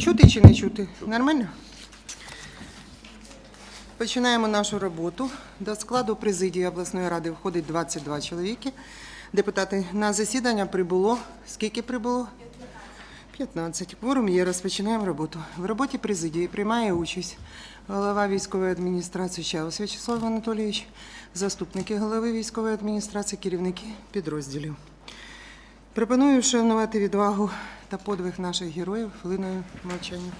Чути чи не чути? Нормально? Починаємо нашу роботу. До складу президії обласної ради входить 22 чоловіки. Депутати на засідання прибуло. Скільки прибуло? 15. Кворум є. Розпочинаємо роботу. В роботі президії приймає участь голова військової адміністрації Чаус В'ячеслав Анатолійович, заступники голови військової адміністрації, керівники підрозділів. Пропоную вшанувати відвагу та подвиг наших героїв хвилиною мовчання.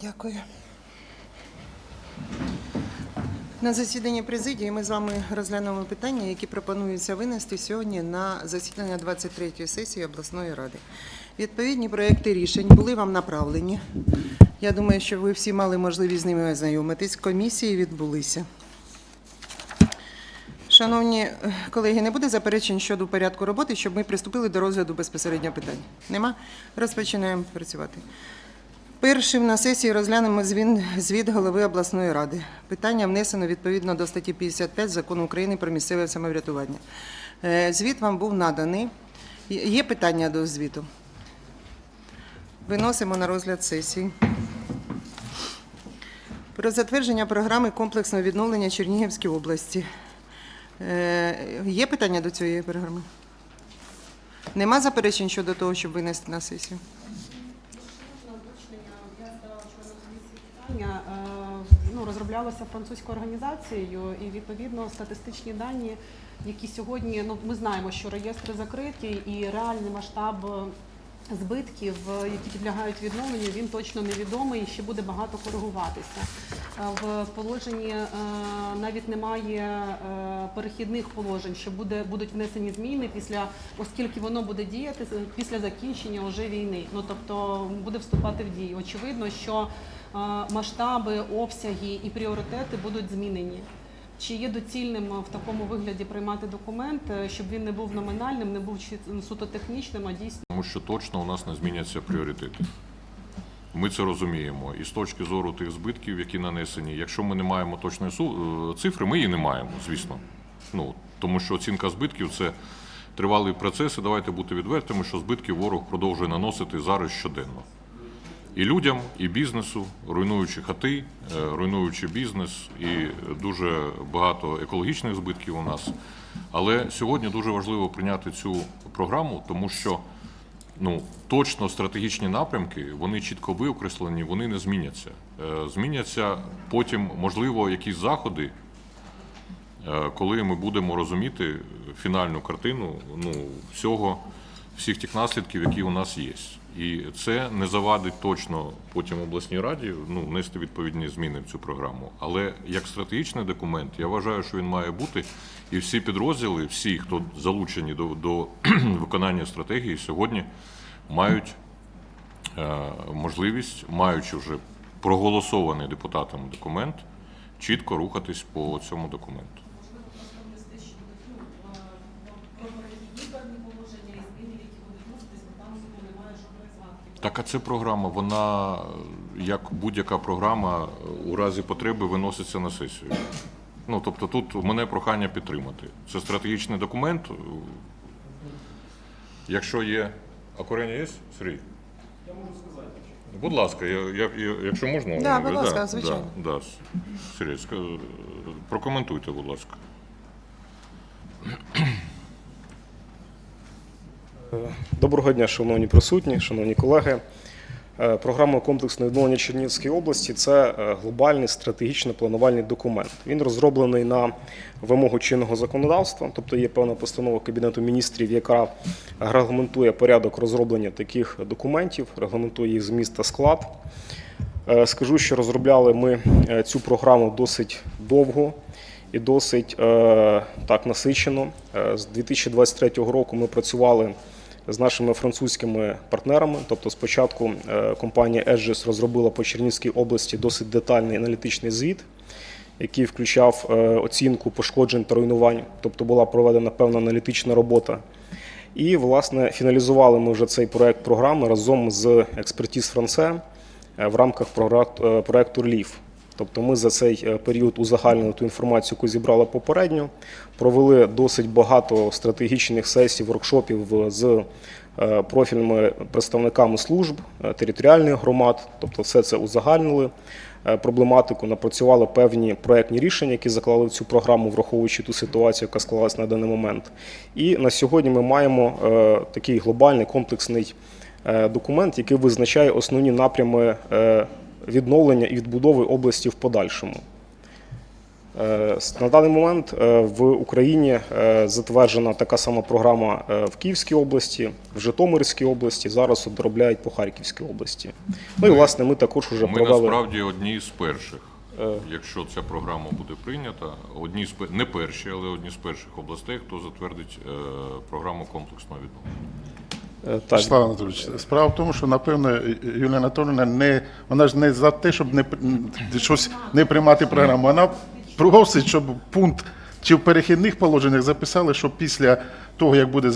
Дякую. На засіданні президії ми з вами розглянемо питання, які пропонуються винести сьогодні на засідання 23-ї сесії обласної ради. Відповідні проекти рішень були вам направлені. Я думаю, що ви всі мали можливість з ними ознайомитись. Комісії відбулися. Шановні е, колеги, не буде заперечень щодо порядку роботи, щоб ми приступили до розгляду безпосередньо питань. Нема? Розпочинаємо працювати. Першим на сесії розглянемо звіт голови обласної ради. Питання внесено відповідно до статті 55 Закону України про місцеве самоврядування. Е, Звіт вам був наданий. Є- питання до звіту? Виносимо на розгляд сесії. Про затвердження програми комплексного відновлення Чернігівській області. Е, Є питання до цієї програми? Нема заперечень щодо того, щоб винести на сесію? Питання. е, Ну, розроблялося французькою організацією, і відповідно статистичні дані, які сьогодні ну ми знаємо, що реєстри закриті, і реальний масштаб збитків, е, які підлягають відновленню, він точно невідомий і ще буде багато коригуватися. Е, В положенні е, навіть немає перехідних положень, що буде будуть внесені зміни після, оскільки воно буде діяти після закінчення уже війни. Ну тобто буде вступати в дію. Очевидно, що масштаби, обсяги і пріоритети будуть змінені. Чи є доцільним в такому вигляді приймати документ, е, щоб він не був номінальним, не був суто технічним, а дійсно Тому що точно у нас не зміняться пріоритети. Ми це розуміємо. І з точки зору тих збитків, які нанесені, якщо ми не маємо точної е, цифри, ми її не маємо, звісно. Ну, тому що оцінка збитків це тривалий процес, і давайте бути відвертими, що збитки ворог продовжує наносити зараз щоденно. І людям, і бізнесу, руйнуючи хати, е, руйнуючи бізнес, і дуже багато екологічних збитків у нас. Але сьогодні дуже важливо прийняти цю програму, тому що ну, точно стратегічні напрямки, вони чітко виокреслені, вони не зміняться. Е, Зміняться потім, можливо, якісь заходи, е, коли ми будемо розуміти фінальну картину ну, всього, всіх тих наслідків, які у нас є. І це не завадить точно потім обласній раді ну, внести відповідні зміни в цю програму. Але як стратегічний документ, я вважаю, що він має бути, і всі підрозділи, всі, хто залучені до, до виконання стратегії, сьогодні мають е, можливість, маючи вже проголосований депутатами документ, чітко рухатись по цьому документу. Так, а це програма, вона, як будь-яка програма, у разі потреби виноситься на сесію. Ну, тобто тут у мене прохання підтримати. Це стратегічний документ. Якщо є. А корення є, Сергій? Я можу сказати. Будь ласка, я, я, я- якщо можна. Да, будь ласка, звичайно. Да, да. Сергій, прокоментуйте, будь ласка. Доброго дня, шановні присутні, шановні колеги. Е, Програма комплексного відновлення Чернігівської області це е, глобальний стратегічно планувальний документ. Він розроблений на вимогу чинного законодавства, тобто є певна постанова Кабінету міністрів, яка регламентує порядок розроблення таких документів, регламентує їх зміст та склад. Е, Скажу, що розробляли ми е, цю програму досить довго і досить е, так насичено. Е, З 2023 року ми працювали з нашими французькими партнерами. Тобто, спочатку е, компанія Edges розробила по Чернігівській області досить детальний аналітичний звіт, який включав е, оцінку пошкоджень та руйнувань. Тобто була проведена певна аналітична робота. І, власне, фіналізували ми вже цей проект програми разом з експертіз Франце е, в рамках проекту РЛІФ. Тобто ми за цей е, період узагальнили ту інформацію, яку зібрали попередньо, провели досить багато стратегічних сесій, воркшопів з е, профільними представниками служб, е, територіальних громад, тобто все це узагальнили е, проблематику, напрацювали певні проектні рішення, які заклали в цю програму, враховуючи ту ситуацію, яка склалась на даний момент. І на сьогодні ми маємо е, такий глобальний комплексний е, документ, який визначає основні напрями е, відновлення і відбудови області в подальшому. Е, На даний момент е, в Україні е, затверджена така сама програма в Київській області, в Житомирській області. Зараз доробляють по Харківській області. Ну і власне ми також вже Ми провели. насправді одні з перших. Якщо ця програма буде прийнята, одні з не перші, але одні з перших областей, хто затвердить програму комплексного відновлення. Е, Так, Вячеслав Анатолійович, справа в тому, що напевно Юлія Анатолійовна не вона ж не за те, щоб не щось не приймати програму. Вона просить, щоб пункт чи в перехідних положеннях записали, що після того, як буде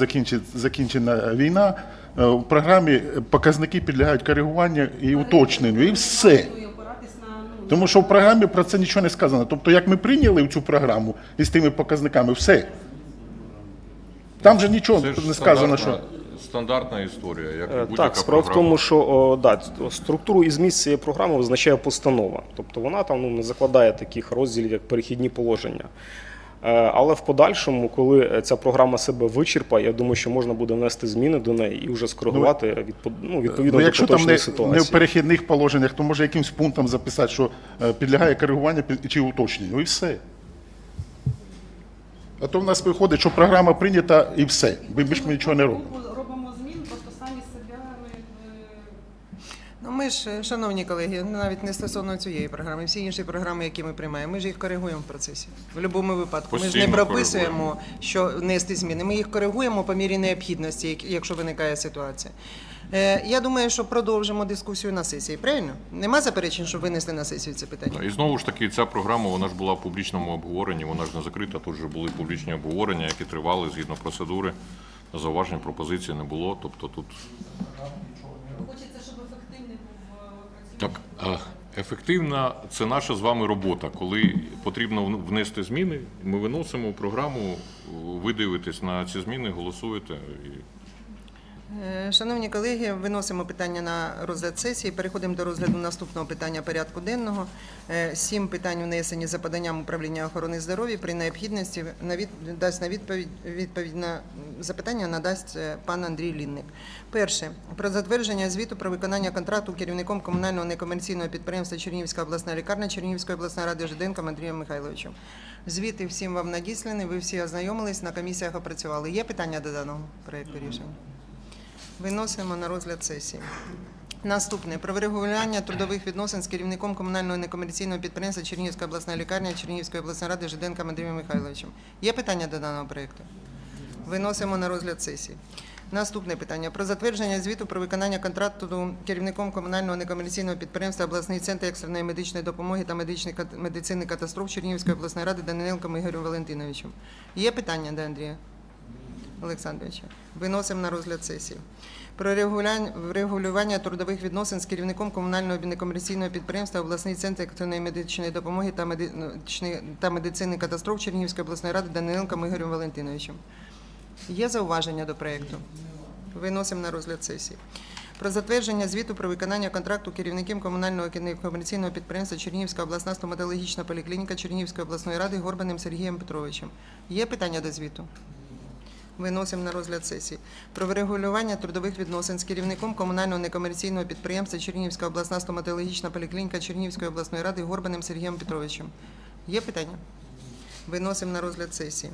закінчена війна, е, в програмі показники підлягають коригуванню і уточненню, і все. Тому що в програмі про це нічого не сказано. Тобто, як ми прийняли цю програму із тими показниками, все. Там же нічого Це ж не сказано, що. стандартна історія, як і Е, будь-яка Так, справа в програма. тому, що о, да, структуру і зміст цієї програми визначає постанова. Тобто вона там ну, не закладає таких розділів, як перехідні положення. Е, Але в подальшому, коли е, ця програма себе вичерпає, я думаю, що можна буде внести зміни до неї і вже скоригувати відпо- ну, відповідно Ну, до якщо там не, ситуації. не в перехідних положеннях, то може якимсь пунктом записати, що підлягає коригуванню чи уточненню, і все. А то в нас виходить, що програма прийнята і все. Ви більш ми нічого не робимо. Робимо змін, просто самі себе ми Ну, ми ж, е, шановні колеги, навіть не стосовно цієї програми, всі інші програми, які ми приймаємо, ми ж їх коригуємо в процесі. В будь-якому випадку. ми ж Постійно не прописуємо, що внести зміни. Ми їх коригуємо по мірі необхідності, як- якщо виникає ситуація. Е, Я думаю, що продовжимо дискусію на сесії. Правильно? Нема заперечень, щоб винести на сесію це питання. І знову ж таки, ця програма вона ж була в публічному обговоренні, вона ж не закрита. Тут же були публічні обговорення, які тривали згідно процедури. Зауважень, пропозицій не було. Тобто тут хочеться, так ефективна це наша з вами робота. Коли потрібно внести зміни, ми виносимо програму, ви дивитесь на ці зміни, голосуєте. Е, Шановні колеги, виносимо питання на розгляд сесії. Переходимо до розгляду наступного питання порядку денного. Е, Сім питань внесені за поданням управління охорони здоров'я. При необхідності дасть на відповідь відповідь на запитання надасть е, пан Андрій Лінник. Перше про затвердження звіту про виконання контракту керівником комунального некомерційного підприємства Чернігівська обласна лікарня Чернігівської обласної ради Жиденком Андрієм Михайловичем. Звіти всім вам надіслані. Ви всі ознайомились на комісіях опрацювали. Є питання до даного проекту рішення? Виносимо на розгляд сесії. Наступне про врегулювання трудових відносин з керівником комунального некомерційного підприємства Чернігівська обласна лікарня Чернігівської обласної ради Жиденком Андрієм Михайловичем. Є питання до даного проєкту? Виносимо на розгляд сесії. Наступне питання про затвердження звіту про виконання контракту керівником комунального некомерційного підприємства обласний центр екстреної медичної допомоги та медичної медицини катастроф Чернігівської обласної ради Даниленком Ігорем Валентиновичем. Є питання до Андрія? Олександровича. Виносимо на розгляд сесії. Про врегулювання трудових відносин з керівником комунального некомерційного підприємства обласний центр екстреної медичної допомоги та медичної та медицини катастроф Чернігівської обласної ради Даниленком Ігорем Валентиновичем. Є зауваження до проєкту? Виносимо на розгляд сесії. Про затвердження звіту про виконання контракту керівником комунального некомерційного підприємства Чернігівська обласна стоматологічна поліклініка Чернігівської обласної ради Горбаним Сергієм Петровичем. Є питання до звіту? Виносимо на розгляд сесії. Про врегулювання трудових відносин з керівником комунального некомерційного підприємства Чернігівська обласна стоматологічна поліклініка Чернігівської обласної ради Горбаним Сергієм Петровичем. Є питання? Виносимо на розгляд сесії.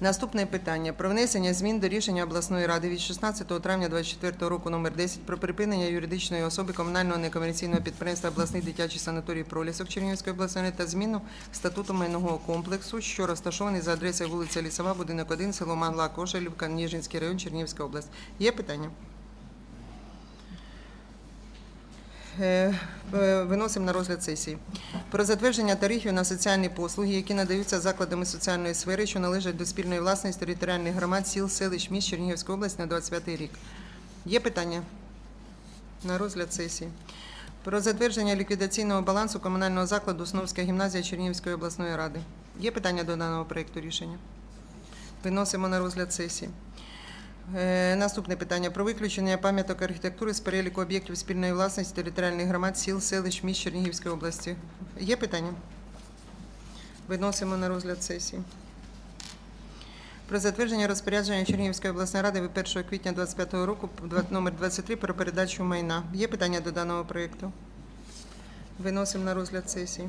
Наступне питання про внесення змін до рішення обласної ради від 16 травня 2024 року номер 10 про припинення юридичної особи комунального некомерційного підприємства обласний дитячий санаторій Пролісок Чернігівської обласної та зміну статуту майнового комплексу, що розташований за адресою вулиця Лісова, будинок 1, село Мангла, Кошелівка, Ніжинський район, Чернігівська область. Є питання? е, е, виносимо на розгляд сесії. Про затвердження тарифів на соціальні послуги, які надаються закладами соціальної сфери, що належать до спільної власності територіальних громад, сіл, селищ, міст Чернігівської області на 25 рік. Є питання на розгляд сесії. Про затвердження ліквідаційного балансу комунального закладу Основська гімназія Чернігівської обласної ради. Є питання до даного проєкту рішення? Виносимо на розгляд сесії. Е, Наступне питання про виключення пам'яток архітектури з переліку об'єктів спільної власності територіальних громад, сіл, селищ, міст Чернігівської області. Є питання? Виносимо на розгляд сесії. Про затвердження розпорядження Чернігівської обласної ради від 1 квітня 2025 року номер 23 про передачу майна. Є питання до даного проєкту? Виносимо на розгляд сесії.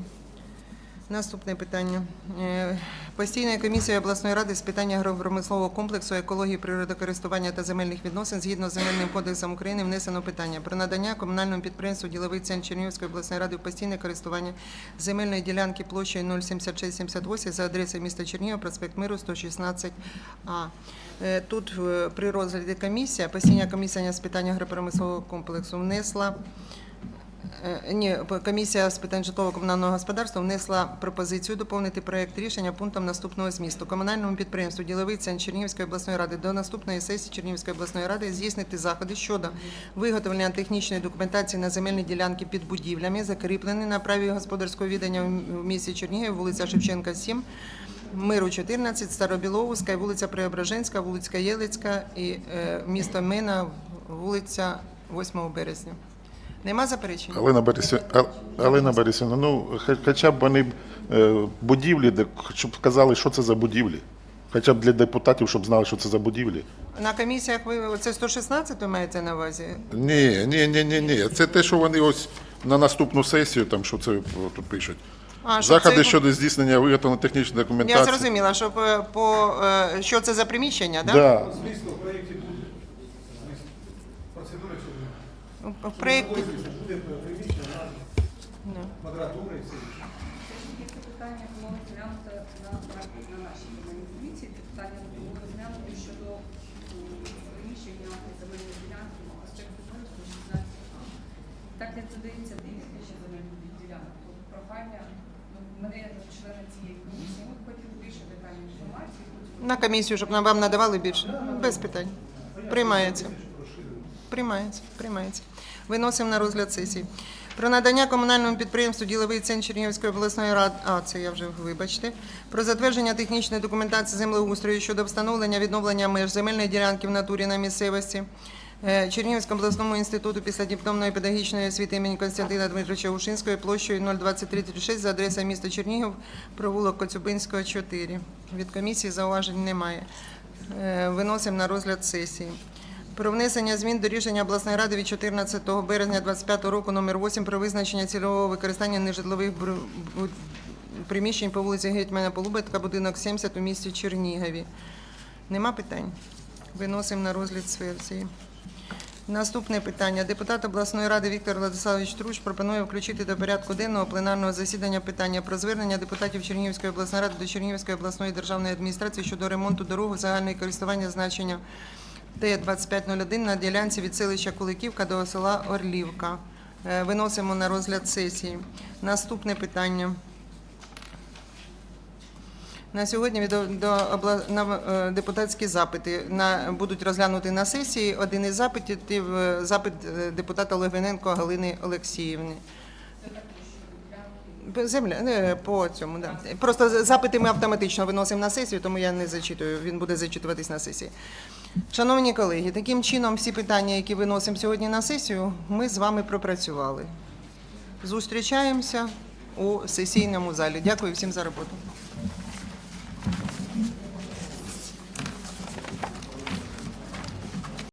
Наступне питання. Е, Постійна комісія обласної ради з питань агропромислового комплексу, екології, природокористування та земельних відносин згідно з земельним кодексом України внесено питання про надання комунальному підприємству діловий центр Чернігівської обласної ради в постійне користування земельної ділянки площею 07678 за адресою міста Чернігів, проспект Миру, 116А. Е, Тут е, при розгляді комісія, постійна комісія з питань агропромислового комплексу внесла Ні, комісія з питань житлово-комунального господарства внесла пропозицію доповнити проект рішення пунктом наступного змісту. Комунальному підприємству Діловий центр Чернігівської обласної ради до наступної сесії Чернігівської обласної ради здійснити заходи щодо виготовлення технічної документації на земельні ділянки під будівлями, закріплені на праві господарського віддання в місті Чернігів, вулиця Шевченка, 7, Миру 14, Старобіловська, вулиця Преображенська, вулиця Єлицька і е, місто Мина, вулиця 8 березня. Нема заперечень? Галина Борисівна, Галина Борисівна, ну хоча б вони е, будівлі, де щоб сказали, що це за будівлі. Хоча б для депутатів, щоб знали, що це за будівлі. На комісіях ви оце 116 маєте на увазі? Ні, ні, ні, ні, ні. Це те, що вони ось на наступну сесію, там що це тут пишуть. А, щоб Заходи це- щодо здійснення виготовлення технічної Я документації. зрозуміла, що по, по е, що це за приміщення, да? Да. В проєкті. Це питання було розглянуто на, на нашій комісії. Це питання було розглянуто щодо м, приміщення земельної ділянки проспекту Миру 116 Так як додається тисячі земельних ділянок, то прохання ну, мене як члена цієї комісії, ми хотіли більше детальної інформації. На комісію, щоб нам вам надавали більше. Без питань. Приймається. Приймається, приймається. Виносимо на розгляд сесії. Про надання комунальному підприємству Діловий центр Чернігівської обласної ради, а це я вже вибачте. Про затвердження технічної документації землеустрою щодо встановлення відновлення меж земельної ділянки в натурі на місцевості. Е, Чернігівському обласному інституту післядипломної педагогічної освіти імені Константина Дмитровича Ушинського площею 02336 за адресою міста Чернігів, провулок Коцюбинського, 4. Від комісії зауважень немає. Е, Виносимо на розгляд сесії. Про внесення змін до рішення обласної ради від 14 березня 2025 року номер 8 про визначення цільового використання нежитлових приміщень по вулиці Гетьмана Полубетка, будинок 70 у місті Чернігові. Нема питань? Виносимо на розгляд сесії. Наступне питання. Депутат обласної ради Віктор Владиславович Труч пропонує включити до порядку денного пленарного засідання питання про звернення депутатів Чернігівської обласної ради до Чернігівської обласної державної адміністрації щодо ремонту дороги загальної користування значення Т-2501 на ділянці від селища Куликівка до села Орлівка. Е, Виносимо на розгляд сесії. Наступне питання. На сьогодні до е, депутатські запити на будуть розглянути на сесії. Один із запитів е, запит депутата Логвиненко Галини Олексіївни. Земля по цьому, да. Просто запити ми автоматично виносимо на сесію, тому я не зачитую. Він буде зачитуватись на сесії. Шановні колеги, таким чином всі питання, які виносимо сьогодні на сесію, ми з вами пропрацювали. Зустрічаємося у сесійному залі. Дякую всім за роботу.